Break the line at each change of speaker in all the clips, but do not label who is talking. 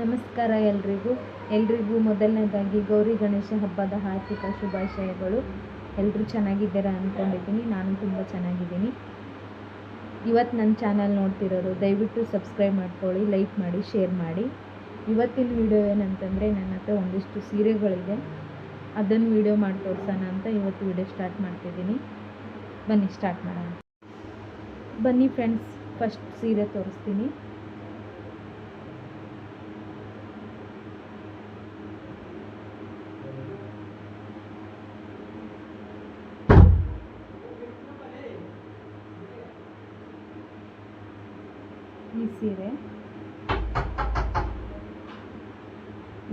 ನಮಸ್ಕಾರ ಎಲ್ರಿಗೂ. ಎಲ್ರಿಗೂ ಮೊದಲನೇದಾಗಿ ಗೌರಿ ಗಣೇಶ ಹಬ್ಬದ ಹಾರ್ದಿಕ ಶುಭಾಶಯಗಳು. ಎಲ್ಲರೂ ಚೆನ್ನಾಗಿದ್ದೀರಾ ಅಂದ್ಕೊಂಡಿದ್ದೀನಿ ನಾನು ತುಂಬ ಚೆನ್ನಾಗಿದ್ದೀನಿ. ಇವತ್ತು ನನ್ನ ಚಾನಲ್ ನೋಡ್ತಿರೋರು, ದಯವಿಟ್ಟು ಸಬ್ಸ್ಕ್ರೈಬ್ ಮಾಡ್ಕೊಳ್ಳಿ, ಲೈಕ್ ಮಾಡಿ, ಶೇರ್ ಮಾಡಿ. ಇವತ್ತಿನ ವಿಡಿಯೋ ಏನಂತಂದರೆ ನನ್ನ ಹತ್ರ ಒಂದಿಷ್ಟು ಸೀರೆಗಳಿದೆ. ಅದನ್ನು ವಿಡಿಯೋ ಮಾಡಿ ತೋರಿಸೋಣ ಅಂತ ಇವತ್ತು ವಿಡಿಯೋ ಸ್ಟಾರ್ಟ್ ಮಾಡ್ತಿದ್ದೀನಿ. ಬನ್ನಿ, ಸ್ಟಾರ್ಟ್ ಮಾಡೋಣ. ಬನ್ನಿ ಫ್ರೆಂಡ್ಸ್, ಫಸ್ಟ್ ಸೀರೆ ತೋರಿಸ್ತೀನಿ ಈ ಸೀರೆ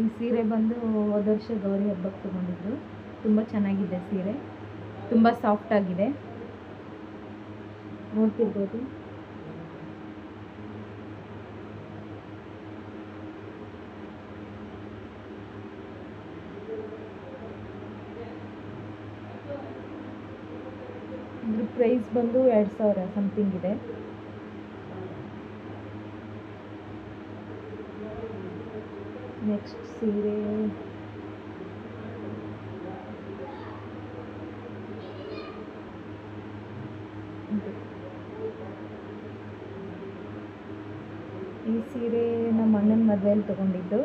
ಈ ಸೀರೆ ಬಂದು ಹೋದ ವರ್ಷ ಗೌರಿ ಹಬ್ಬಕ್ಕೆ ತೊಗೊಂಡಿದ್ರು. ತುಂಬ ಚೆನ್ನಾಗಿದೆ ಸೀರೆ. ತುಂಬ ಸಾಫ್ಟ್ ಆಗಿದೆ. ನೋಡ್ತಿರ್ಬೋದು. ಇದ್ರ ಪ್ರೈಸ್ ಬಂದು ಎರಡು ಸಾವಿರ ಸಮಥಿಂಗ್ ಇದೆ. ನೆಕ್ಸ್ಟ್ ಸೀರೆ ಈ ಸೀರೆ ನಮ್ಮ ಅಣ್ಣನ ಮದುವೆಯಲ್ಲಿ ತೊಗೊಂಡಿದ್ದು.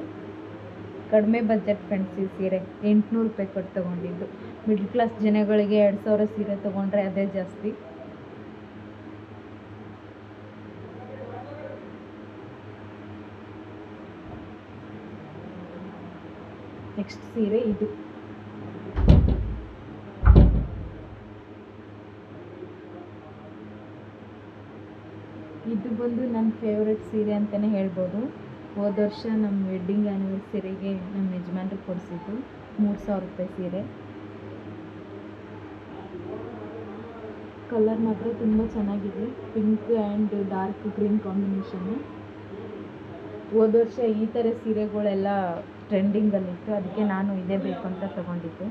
ಕಡಿಮೆ ಬಜೆಟ್ ಫ್ರೆಂಡ್ಸ್ ಈ ಸೀರೆ. ಎಂಟುನೂರು ರೂಪಾಯಿ ಕೊಟ್ಟು ತೊಗೊಂಡಿದ್ದು. ಮಿಡ್ಲ್ ಕ್ಲಾಸ್ ಜನಗಳಿಗೆ ಎರಡು ಸಾವಿರ ಸೀರೆ ತೊಗೊಂಡ್ರೆ ಅದೇ ಜಾಸ್ತಿ. ನೆಕ್ಸ್ಟ್ ಸೀರೆ ಇದು. ಇದು ಬಂದು ನನ್ನ ಫೇವ್ರೆಟ್ ಸೀರೆ ಅಂತಲೇ ಹೇಳ್ಬೋದು. ಹೋದ ವರ್ಷ ನಮ್ಮ ವೆಡ್ಡಿಂಗ್ ಆ್ಯನಿವರ್ಸರಿಗೆ ನಮ್ಮ ಯಜಮಾನ್ರಿಗೆ ಕೊಡಿಸಿದ್ದು ಮೂರು ಸಾವಿರ ರೂಪಾಯಿ ಸೀರೆ. ಕಲರ್ ಮಾತ್ರ ತುಂಬ ಚೆನ್ನಾಗಿದೆ. Pink and dark green combination ಹೋದ ವರ್ಷ ಈ ಥರ ಸೀರೆಗಳೆಲ್ಲ ಟ್ರೆಂಡಿಂಗಲ್ಲಿತ್ತು ಅದಕ್ಕೆ ನಾನು ಇದೇ ಬೇಕು ಅಂತ ತಗೊಂಡಿದ್ದೆ.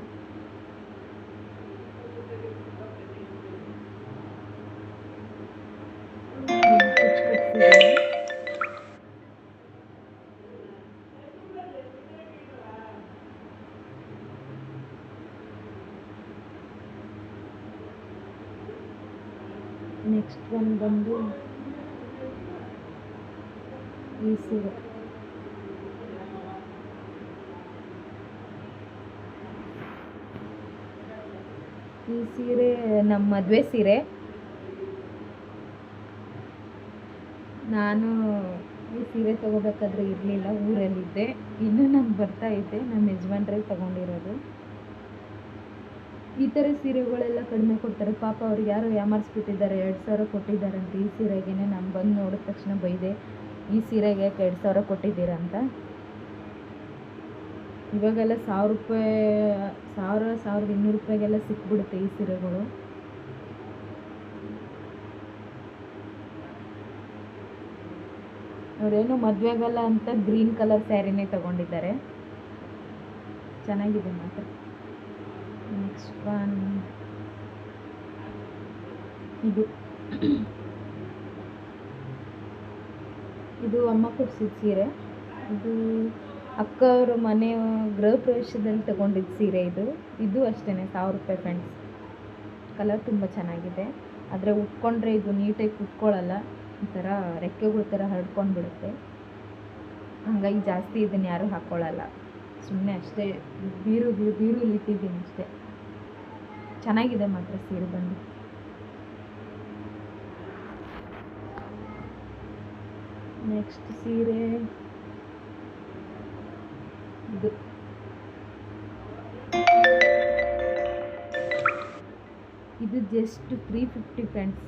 ನೆಕ್ಸ್ಟ್ ಒಂದು ಬಂದು ಈ ಸೀರೆ ಈ ಸೀರೆ, ನಮ್ಮ ಮದುವೆ ಸೀರೆ. ನಾನು ಈ ಸೀರೆ ತೊಗೋಬೇಕಾದ್ರೆ ಇರಲಿಲ್ಲ, ಊರಲ್ಲಿದ್ದೆ. ಇನ್ನೂ ನಾನು ಬರ್ತಾ ಇದ್ದೆ ನಮ್ಮ ಯಜಮಾನ್ರಿಗೆ ತಗೊಂಡಿರೋದು. ಈ ಥರ ಸೀರೆಗಳೆಲ್ಲ ಕಡಿಮೆ ಕೊಡ್ತಾರೆ. ಪಾಪ ಅವ್ರಿಗೆ ಯಾರೋ ಯಾಮಾರಿಸ್ಬಿಟ್ಟಿದ್ದಾರೆ, ಎರಡು ಸಾವಿರ ಕೊಟ್ಟಿದ್ದಾರೆ ಅಂತ ಈ ಸೀರೆಗೇನೆ. ನಾನು ಬಂದು ನೋಡಿದ ತಕ್ಷಣ ಬೈದೆ, ಈ ಸೀರೆಗೆ ಯಾಕೆ ಎರಡು ಸಾವಿರ ಕೊಟ್ಟಿದ್ದೀರಾ ಅಂತ. ಇವಾಗೆಲ್ಲ ಸಾವಿರ ರೂಪಾಯಿ, ಸಾವಿರ, ಸಾವಿರದ ಇನ್ನೂರು ರೂಪಾಯಿಗೆಲ್ಲ ಸಿಕ್ಬಿಡುತ್ತೆ ಈ ಸೀರೆಗಳು. ಅವರೇನು ಮದುವೆಗಲ್ಲ ಅಂತ ಗ್ರೀನ್ ಕಲರ್ ಸ್ಯಾರಿನೇ ತಗೊಂಡಿದ್ದಾರೆ. ಚೆನ್ನಾಗಿದೆ ಮಾತ್ರ. ನೆಕ್ಸ್ಟ್ ಒನ್ ಇದು. ಇದು ಅಮ್ಮ ಕೊಡ್ಸಿದ ಸೀರೆ. ಇದು ಅಕ್ಕ ಅವ್ರ ಮನೆ ಗೃಹ ಪ್ರವೇಶದಲ್ಲಿ ತಗೊಂಡಿದ್ದ ಸೀರೆ ಇದು. ಇದು ಅಷ್ಟೇ ಸಾವಿರ ರೂಪಾಯಿ ಫ್ರೆಂಡ್ಸ್ ಕಲರ್ ತುಂಬ ಚೆನ್ನಾಗಿದೆ. ಆದರೆ ಉಟ್ಕೊಂಡ್ರೆ ಇದು ನೀಟಾಗಿ ಕುತ್ಕೊಳ್ಳಲ್ಲ ಒಂಥರ ರೆಕ್ಕೆಗಳ ಥರ ಹರಡ್ಕೊಂಡು ಬಿಡುತ್ತೆ ಹಾಗಾಗಿ ಜಾಸ್ತಿ ಇದನ್ನು ಯಾರೂ ಹಾಕ್ಕೊಳ್ಳಲ್ಲ ಸುಮ್ಮನೆ ಅಷ್ಟೇ, ಬೀರು ಬೀರು ಇಟ್ಟಿದ್ದೀನಿ ಅಷ್ಟೇ. ಚೆನ್ನಾಗಿದೆ ಮಾತ್ರ ಸೀರೆ ಬಂದು. ನೆಕ್ಸ್ಟ್ ಸೀರೆ. ಇದು. ಇದು ಜಸ್ಟ್ ತ್ರೀ ಫಿಫ್ಟಿ ಫ್ರೆಂಡ್ಸ್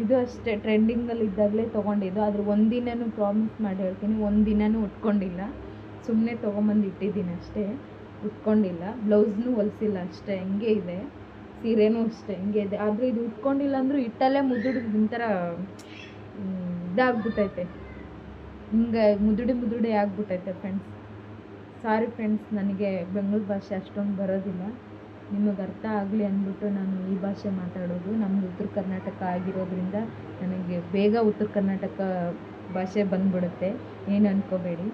ಇದು ಅಷ್ಟೇ ಟ್ರೆಂಡಿಂಗಲ್ಲಿ ಇದ್ದಾಗಲೇ ತೊಗೊಂಡಿದ್ದು. ಆದರೆ ಒಂದಿನೂ ಪ್ರಾಮಿಸ್ ಮಾಡಿ ಹೇಳ್ತೀನಿ ಒಂದಿನೂ ಉಟ್ಕೊಂಡಿಲ್ಲ. ಸುಮ್ಮನೆ ತೊಗೊಂಬಂದು ಇಟ್ಟಿದ್ದೀನಿ ಅಷ್ಟೇ, ಉಟ್ಕೊಂಡಿಲ್ಲ. ಬ್ಲೌಸ್ನೂ ಹೊಲಿಸಿಲ್ಲ ಅಷ್ಟೇ, ಹಂಗೆ ಇದೆ. ಸೀರೆನೂ ಅಷ್ಟೇ, ಹಂಗೆ ಇದೆ. ಆದರೆ ಇದು ಉಟ್ಕೊಂಡಿಲ್ಲ ಅಂದರೂ ಇಟ್ಟಲ್ಲೇ ಮುದುಡಿ ಒಂಥರ ಇದಾಗ್ಬಿಟ್ಟೈತೆ. ಹಿಂಗೆ ಮುದುಡಿ ಮುದುಡಿ ಆಗ್ಬಿಟ್ಟೈತೆ ಫ್ರೆಂಡ್ಸ್ ಸಾರಿ ಫ್ರೆಂಡ್ಸ್ ನನಗೆ ಬೆಂಗಳೂರು ಭಾಷೆ ಅಷ್ಟೊಂದು ಬರೋದಿಲ್ಲ. ನಿಮಗೆ ಅರ್ಥ ಆಗಲಿ ಅಂದ್ಬಿಟ್ಟು ನಾನು ಈ ಭಾಷೆ ಮಾತಾಡೋದು. ನಮ್ಮದು ಉತ್ತರ ಕರ್ನಾಟಕ ಆಗಿರೋದ್ರಿಂದ ನನಗೆ ಬೇಗ ಉತ್ತರ ಕರ್ನಾಟಕ ಭಾಷೆ ಬಂದ್ಬಿಡುತ್ತೆ. ಏನು ಅನ್ಕೋಬೇಡಿ.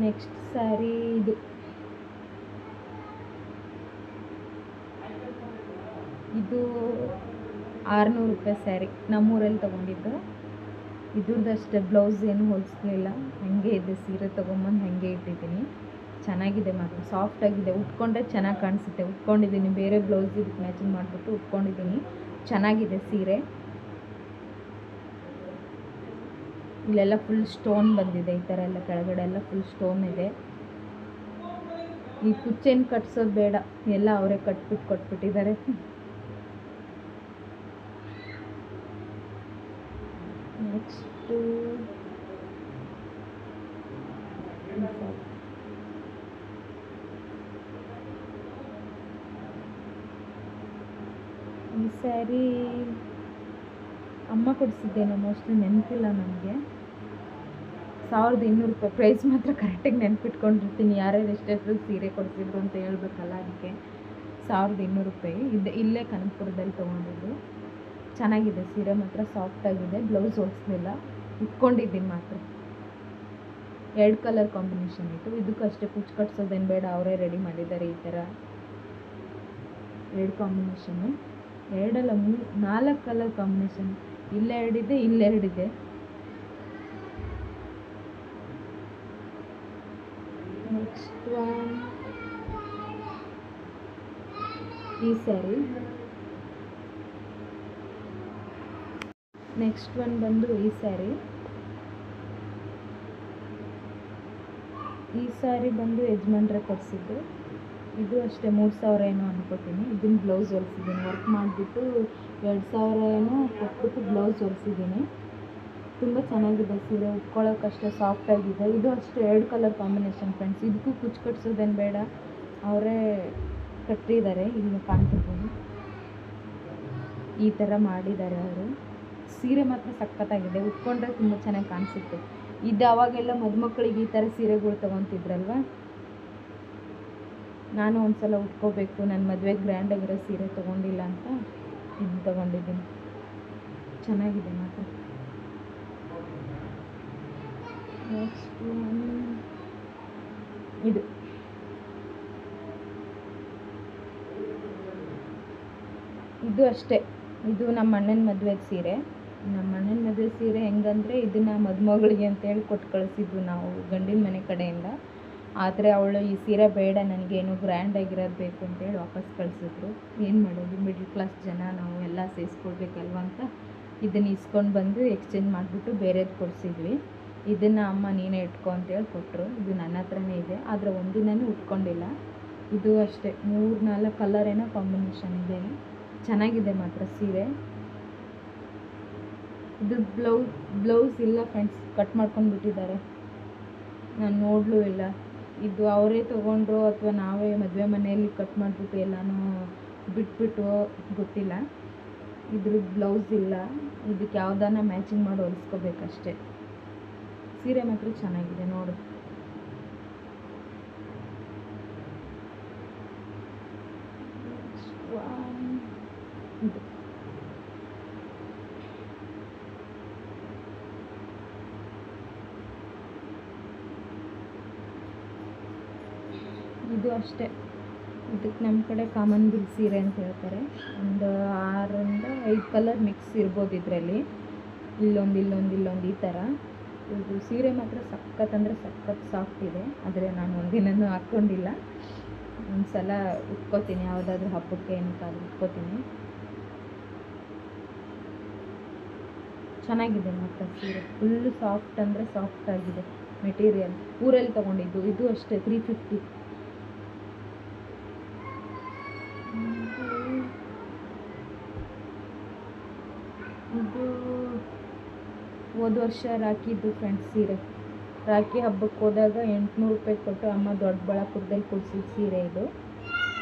ನೆಕ್ಸ್ಟ್ ಸಾರಿ ಇದು. ಇದು ಆರುನೂರು ರೂಪಾಯಿ ಸ್ಯಾರಿ ನಮ್ಮೂರಲ್ಲಿ ತೊಗೊಂಡಿದ್ದು. ಇದ್ರದ್ದು ಅಷ್ಟೇ ಬ್ಲೌಸ್ ಏನು ಹೊಲಿಸ್ಲಿಲ್ಲ ಹಾಗೆ ಇದೆ, ಸೀರೆ ತೊಗೊಂಬಂದು ಹಾಗೆ ಇಟ್ಟಿದ್ದೀನಿ. ಚೆನ್ನಾಗಿದೆ ಮಾತ್ರ. ಸಾಫ್ಟ್ ಆಗಿದೆ. ಉಟ್ಕೊಂಡ್ರೆ ಚೆನ್ನಾಗಿ ಕಾಣಿಸುತ್ತೆ. ಉಟ್ಕೊಂಡಿದ್ದೀನಿ. ಬೇರೆ ಬ್ಲೌಸ್ ಇದಕ್ಕೆ ಮ್ಯಾಚಿಂಗ್ ಮಾಡಿಬಿಟ್ಟು ಉಟ್ಕೊಂಡಿದ್ದೀನಿ. ಚೆನ್ನಾಗಿದೆ ಸೀರೆ. ಇಲ್ಲೆಲ್ಲ ಫುಲ್ ಸ್ಟೋನ್ ಬಂದಿದೆ ಈ ಥರ ಎಲ್ಲ ಕೆಳಗಡೆ ಎಲ್ಲ ಫುಲ್ ಸ್ಟೋನ್ ಇದೆ. ಈ ಕುಚ್ಚೇನು ಕಟ್ಸೋದು ಬೇಡ. ಎಲ್ಲ ಅವರೇ ಕಟ್ಬಿಟ್ಟು ಕೊಟ್ಬಿಟ್ಟಿದ್ದಾರೆ. ಈ ಸ್ಯಾರಿ ಅಮ್ಮ ಕೊಡಿಸಿದ್ದೇನೋ ಮೋಸ್ಟ್ಲಿ ನೆನಪಿಲ್ಲ ನನಗೆ. ಸಾವಿರದ ಇನ್ನೂರು ರೂಪಾಯಿ ಪ್ರೈಸ್ ಮಾತ್ರ ಕರೆಕ್ಟಾಗಿ ನೆನಪಿಟ್ಕೊಂಡಿರ್ತೀನಿ. ಯಾರ್ಯಾರು ಎಷ್ಟೆಷ್ಟು ಸೀರೆ ಕೊಡಿಸಿದ್ರು ಅಂತ ಹೇಳ್ಬೇಕಲ್ಲ ಅದಕ್ಕೆ. ಸಾವಿರದ ಇನ್ನೂರು ರೂಪಾಯಿ. ಇದೆ ಇಲ್ಲೇ ಕನಕಪುರದಲ್ಲಿ ತೊಗೊಂಡಿದ್ದು. ಚೆನ್ನಾಗಿದೆ, ಸೀರೆ ಮಾತ್ರ ಸಾಫ್ಟಾಗಿದೆ ಬ್ಲೌಸ್ ಹೊಲಿಸ್ಲಿಲ್ಲ, ಇಟ್ಕೊಂಡಿದ್ದೀನಿ ಮಾತ್ರ. ಎರಡು ಕಲರ್ ಕಾಂಬಿನೇಷನ್ ಇತ್ತು. ಇದಕ್ಕೂ ಅಷ್ಟೇ ಕುಚ್ಚು ಕಟ್ಸೋದೇನು ಬೇಡ, ಅವರೇ ರೆಡಿ ಮಾಡಿದ್ದಾರೆ ಈ ಥರ ಎರಡು ಕಾಂಬಿನೇಷನು ಎರಡಲ್ಲ ಮೂರು, ನಾಲ್ಕು ಕಲರ್ ಕಾಂಬಿನೇಷನ್ ಇಲ್ಲೆರಡಿದೆ ಇಲ್ಲೆರಡಿದೆ. ನೆಕ್ಸ್ಟ್ ಒನ್ ಈ ಸ್ಯಾರಿ ನೆಕ್ಸ್ಟ್ ಒನ್ ಬಂದು ಈ ಸ್ಯಾರಿ ಈ ಸ್ಯಾರಿ ಬಂದು ಯಜಮಾನ್ರೆ ಕೊಡಿಸಿದ್ದು. ಇದು ಅಷ್ಟೇ, ಮೂರು ಸಾವಿರ ಏನೋ ಅನ್ಕೋತೀನಿ. ಇದನ್ನ ಬ್ಲೌಸ್ ಹೊಲಿಸಿದ್ದೀನಿ. ವರ್ಕ್ ಮಾಡಿಬಿಟ್ಟು ಎರಡು ಸಾವಿರ ಏನೋ ಕೊಟ್ಬಿಟ್ಟು ಬ್ಲೌಸ್ ಹೊಲಿಸಿದ್ದೀನಿ. ತುಂಬ ಚೆನ್ನಾಗಿದೆ ಸೀರೆ ಉಟ್ಕೊಳ್ಳೋಕ್ಕಷ್ಟೇ ಸಾಫ್ಟಾಗಿದೆ ಇದು ಅಷ್ಟೇ, ಎರಡು ಕಲರ್ ಕಾಂಬಿನೇಷನ್ ಫ್ರೆಂಡ್ಸ್ ಇದಕ್ಕೂ ಕುಚ್ಚು ಕಟ್ಸೋದೇನು ಬೇಡ. ಅವರೇ ಕಟ್ಟಿದ್ದಾರೆ. ಇಲ್ಲಿ ಕಾಣ್ತಿರ್ಬೋದು. ಈ ಥರ ಮಾಡಿದ್ದಾರೆ ಅವರು. ಸೀರೆ ಮಾತ್ರ ಸಖತ್ತಾಗಿದೆ. ಉಟ್ಕೊಂಡ್ರೆ ತುಂಬ ಚೆನ್ನಾಗಿ ಕಾಣಿಸುತ್ತೆ. ಇದು ಅವಾಗೆಲ್ಲ ಮದುಮಕ್ಕಳಿಗೆ ಈ ಥರ ಸೀರೆಗಳು ತೊಗೊತಿದ್ರಲ್ವ? ನಾನು ಒಂದ್ಸಲ ಉಟ್ಕೋಬೇಕು. ನನ್ನ ಮದುವೆಗೆ ಗ್ರ್ಯಾಂಡಾಗಿರೋ ಸೀರೆ ತೊಗೊಂಡಿಲ್ಲ ಅಂತ ಇದು ತೊಗೊಂಡಿದ್ದೀನಿ. ಚೆನ್ನಾಗಿದೆ ಮಾತ್ರ. ನೆಕ್ಸ್ಟ್ ಇದು. ಇದು ಅಷ್ಟೇ. ಇದು ನಮ್ಮ ಅಣ್ಣನ ಮದುವೆ ಸೀರೆ. ನಮ್ಮ ಅಣ್ಣನ ಮದುವೆ ಸೀರೆ ಹೆಂಗಂದರೆ ಇದನ್ನು ಮದುಮಗಳಿಗೆ ಅಂತೇಳಿ ಕೊಟ್ಟು ಕಳಿಸಿದ್ದು ನಾವು ಗಂಡಿನ ಮನೆ ಕಡೆಯಿಂದ. ಆದರೆ ಅವಳು ಈ ಸೀರೆ ಬೇಡ, ನನಗೇನು ಗ್ರ್ಯಾಂಡಾಗಿರೋದು ಬೇಕು ಅಂತೇಳಿ ವಾಪಸ್ ಕಳಿಸಿದ್ರು. ಏನು ಮಾಡೋದು ಮಿಡ್ಲ್ ಕ್ಲಾಸ್ ಜನ, ನಾವು ಎಲ್ಲ ಸೇರಿಸ್ಕೊಡ್ಬೇಕಲ್ವ ಅಂತ ಇದನ್ನು ಇಸ್ಕೊಂಡು ಬಂದು ಎಕ್ಸ್ಚೇಂಜ್ ಮಾಡಿಬಿಟ್ಟು ಬೇರೆದು ಕೊಡಿಸಿದ್ವಿ. ಇದನ್ನು ಅಮ್ಮ ನೀನೇ ಇಟ್ಕೊ ಅಂತೇಳಿ ಕೊಟ್ಟರು ಇದು ನನ್ನ ಹತ್ರನೇ ಇದೆ, ಆದರೆ ಒಂದಿನೂ ಉಟ್ಕೊಂಡಿಲ್ಲ. ಇದು ಅಷ್ಟೇ ಮೂರು ನಾಲ್ಕು ಕಲರ್ ಏನೋ ಕಾಂಬಿನೇಷನ್ ಇದೆ ಚೆನ್ನಾಗಿದೆ ಮಾತ್ರ ಸೀರೆ. ಇದು ಬ್ಲೌಸ್ ಬ್ಲೌಸ್ ಇಲ್ಲ ಫ್ರೆಂಡ್ಸ್ ಕಟ್ ಮಾಡ್ಕೊಂಡು ಬಿಟ್ಟಿದ್ದಾರೆ. ನಾನು ನೋಡಲೂ ಇಲ್ಲ. ಇದು ಅವರೇ ತೊಗೊಂಡ್ರು ಅಥವಾ ನಾವೇ ಮದುವೆ ಮನೆಯಲ್ಲಿ ಕಟ್ ಮಾಡಿಬಿಟ್ಟು ಎಲ್ಲನೂ ಬಿಟ್ಬಿಟ್ಟು ಗೊತ್ತಿಲ್ಲ. ಇದ್ರ ಬ್ಲೌಸ್ ಇಲ್ಲ. ಇದಕ್ಕೆ ಯಾವ್ದಾನ ಮ್ಯಾಚಿಂಗ್ ಮಾಡಿ ಹೊಲಿಸ್ಕೋಬೇಕಷ್ಟೆ. ಸೀರೆ ಮಾತ್ರ ಚೆನ್ನಾಗಿದೆ ನೋಡು. ಇದು ಇದು ಅಷ್ಟೇ. ಇದಕ್ಕೆ ನಮ್ಮ ಕಡೆ ಕಾಮನ್ ಬಿಲ್ ಸೀರೆ ಅಂತ ಹೇಳ್ತಾರೆ. ಒಂದು ಆರರಿಂದ ಐದು ಕಲರ್ ಮಿಕ್ಸ್ ಇರ್ಬೋದು ಇದರಲ್ಲಿ. ಇಲ್ಲೊಂದು ಇಲ್ಲೊಂದು ಇಲ್ಲೊಂದು ಈ ಥರ ಇದು ಸೀರೆ ಮಾತ್ರ ಸಖತ್ ಅಂದರೆ ಸಖತ್ ಸಾಫ್ಟ್ ಇದೆ. ಆದರೆ ನಾನು ಒಂದಿನೂ ಹಾಕ್ಕೊಂಡಿಲ್ಲ ಒಂದು ಸಲ ಉಟ್ಕೋತೀನಿ, ಯಾವುದಾದ್ರೂ ಹಬ್ಬಕ್ಕೆ ಏನಕ್ಕಾದ್ರೂ ಉಟ್ಕೋತೀನಿ. ಚೆನ್ನಾಗಿದೆ ಮಾತ್ರ ಸೀರೆ. ಫುಲ್ಲು ಸಾಫ್ಟ್ ಅಂದರೆ ಸಾಫ್ಟ್ ಆಗಿದೆ. ಮೆಟೀರಿಯಲ್ ಊರಲ್ಲಿ ತೊಗೊಂಡಿದ್ದು. ಇದು ಅಷ್ಟೇ ತ್ರೀ ಫಿಫ್ಟಿ ಇದು ಹೋದ ವರ್ಷ ರಾಖಿದ್ದು ಫ್ರೆಂಡ್ಸ್ ಸೀರೆ. ರಾಖಿ ಹಬ್ಬಕ್ಕೆ ಹೋದಾಗ ಎಂಟುನೂರು ರೂಪಾಯಿ ಕೊಟ್ಟು ಅಮ್ಮ ದೊಡ್ಡಬಳ್ಳಾಪುರದಲ್ಲಿ ಕೊಡಿಸಿದ ಸೀರೆ ಇದು.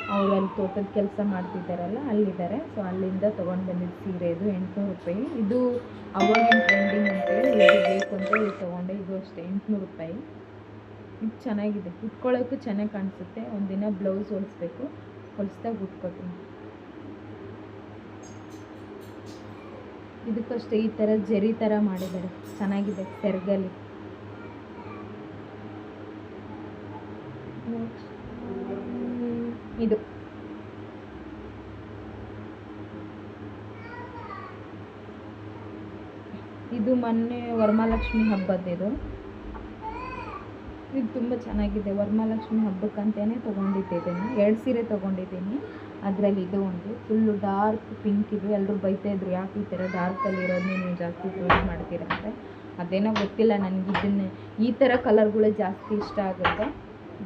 ಅವ್ರು ಅಲ್ಲಿ ತೋಟದ ಕೆಲಸ ಮಾಡ್ತಿದ್ದಾರಲ್ಲ, ಅಲ್ಲಿದ್ದಾರೆ. ಸೊ ಅಲ್ಲಿಂದ ತೊಗೊಂಡು ಬಂದಿದ್ದು ಸೀರೆ ಇದು, ಎಂಟುನೂರು ರೂಪಾಯಿ. ಇದು ಅವಾಗಿನ ಟ್ರೆಂಡಿಂಗ್ ಅಂತೇಳಿ ಇದು ಬೇಕು ಅಂತೇಳಿ ತೊಗೊಂಡೆ. ಇದು ಅಷ್ಟೇ, ಎಂಟುನೂರು ರೂಪಾಯಿ. ಇದು ಚೆನ್ನಾಗಿದೆ. ಉಟ್ಕೊಳ್ಳೋಕ್ಕೂ ಚೆನ್ನಾಗಿ ಕಾಣಿಸುತ್ತೆ. ಒಂದಿನ ಬ್ಲೌಸ್ ಹೊಲಿಸ್ಬೇಕು. ಹೊಲಿಸ್ದಾಗ ಉಟ್ಕೋತೀನಿ. ಇದಕ್ಕಷ್ಟೇ ಈ ಥರ ಜರಿ ಥರ ಮಾಡಿದ್ದಾರೆ. ಚೆನ್ನಾಗಿದೆ ಸೆರ್ಗಲ್ಲಿ. ಇದು. ಇದು ಮೊನ್ನೆ ವರಮಹಾಲಕ್ಷ್ಮಿ ಹಬ್ಬದ್ದು ಇದು. ತುಂಬ ಚೆನ್ನಾಗಿದೆ. ವರಮಹಾಲಕ್ಷ್ಮಿ ಹಬ್ಬಕ್ಕಂತಲೇ ತೊಗೊಂಡಿದ್ದೆ ಇದನ್ನು. ಎರಡು ಸೀರೆ ತೊಗೊಂಡಿದ್ದೀನಿ. ಅದರಲ್ಲಿ ಇದು ಒಂದು ಫುಲ್ಲು ಡಾರ್ಕ್ ಪಿಂಕ್ ಇದು ಎಲ್ಲರೂ ಬೈತಾ ಇದ್ರು, ಯಾಕೆ ಈ ಥರ ಡಾರ್ಕಲ್ಲಿ ಇರೋದನ್ನೇ ನೀವು ಜಾಸ್ತಿ ಚೂಸ್ ಮಾಡ್ತೀರಂತೆ ಅದೇನೋ ಗೊತ್ತಿಲ್ಲ ನನಗೆ ಇದನ್ನೇ, ಈ ಥರ ಕಲರ್ಗಳೇ ಜಾಸ್ತಿ ಇಷ್ಟ ಆಗುತ್ತೆ.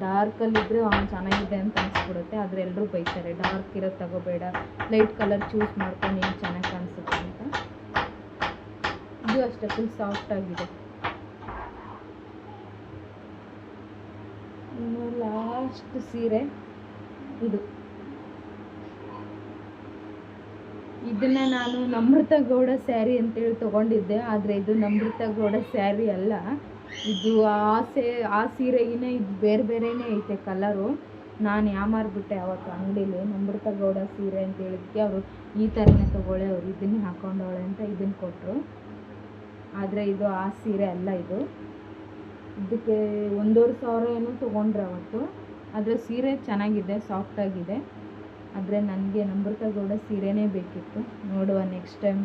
ಡಾರ್ಕಲ್ಲಿದ್ದರೆ ಚೆನ್ನಾಗಿದೆ ಅಂತ ಅನಿಸ್ಬಿಡುತ್ತೆ. ಆದರೆ ಎಲ್ಲರೂ ಬೈತಾರೆ ಡಾರ್ಕ್ ಇರೋದು ತಗೋಬೇಡ ಲೈಟ್ ಕಲರ್ ಚೂಸ್ ಮಾಡ್ಕೊಂಡು ಏನು ಚೆನ್ನಾಗಿ ಕಾಣಿಸುತ್ತೆ ಅಂತ. ಇದು ಅಷ್ಟೇ ಫುಲ್ ಸಾಫ್ಟ್ ಆಗಿದೆ. ಲಾಸ್ಟ್ ಸೀರೆ, ಇದು. ಇದನ್ನ ನಾನು ನಮೃತ ಗೌಡ ಸ್ಯಾರಿ ಅಂತೇಳಿ ತೊಗೊಂಡಿದ್ದೆ, ಆದರೆ ಇದು ನಮೃತ ಗೌಡ ಸ್ಯಾರಿ ಅಲ್ಲ. ಇದು ಆ ಆ ಸೀರೆಗಿನ ಇದು ಬೇರೆ ಬೇರೆನೇ ಐತೆ ಕಲರು. ನಾನು ಯಾಮಾರ್ಬಿಟ್ಟೆ ಅವತ್ತು ಅಂಗಡೀಲಿ ನಮೃತ ಗೌಡ ಸೀರೆ ಅಂತ ಹೇಳಿದಕ್ಕೆ ಅವರು ಈ ಥರನೇ ತೊಗೊಳ್ಳೆ, ಅವ್ರು ಇದನ್ನೇ ಹಾಕೊಂಡವಳೆ ಅಂತ ಇದನ್ನು ಕೊಟ್ಟರು ಆದರೆ ಇದು ಆ ಸೀರೆ ಅಲ್ಲ ಇದು. ಇದಕ್ಕೆ ಒಂದೂವರೆ ಸಾವಿರ ಏನೋ ತೊಗೊಂಡ್ರೆ ಅವತ್ತು. ಆದರೆ ಸೀರೆ ಚೆನ್ನಾಗಿದೆ ಸಾಫ್ಟಾಗಿದೆ ಆದರೆ ನನಗೆ ನಮ್ರತ ಗೌಡ ಸೀರೆನೇ ಬೇಕಿತ್ತು. ನೋಡುವ ನೆಕ್ಸ್ಟ್ ಟೈಮ್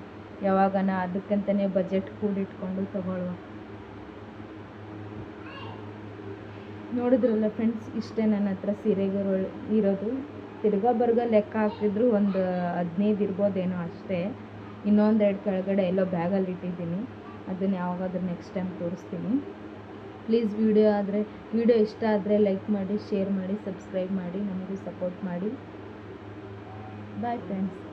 ಯಾವಾಗನ ಅದಕ್ಕಂತಲೇ ಬಜೆಟ್ ಕೂಡಿಟ್ಕೊಂಡು ತಗೊಳ್ಳುವ ನೋಡಿದ್ರಲ್ಲ ಫ್ರೆಂಡ್ಸ್ ಇಷ್ಟೇ ನನ್ನ ಹತ್ರ ಸೀರೆಗಳು ಇರೋದು. ತಿರ್ಗಾ ಬರ್ಗ ಲೆಕ್ಕ ಹಾಕಿದ್ರು ಒಂದು ಹದಿನೈದು ಇರ್ಬೋದೇನೋ ಅಷ್ಟೇ. ಇನ್ನೊಂದೆರಡು ಕೆಳಗಡೆ ಎಲ್ಲೋ ಬ್ಯಾಗಲ್ಲಿ ಇಟ್ಟಿದ್ದೀನಿ. ಅದನ್ನು ಯಾವಾಗಾದ್ರೂ ನೆಕ್ಸ್ಟ್ ಟೈಮ್ ತೋರಿಸ್ತೀನಿ. ಪ್ಲೀಸ್ ವಿಡಿಯೋ ಆದರೆ ವಿಡಿಯೋ ಇಷ್ಟ ಆದರೆ ಲೈಕ್ ಮಾಡಿ ಶೇರ್ ಮಾಡಿ ಸಬ್ಸ್ಕ್ರೈಬ್ ಮಾಡಿ, ನಮಗೂ ಸಪೋರ್ಟ್ ಮಾಡಿ. Bye friends.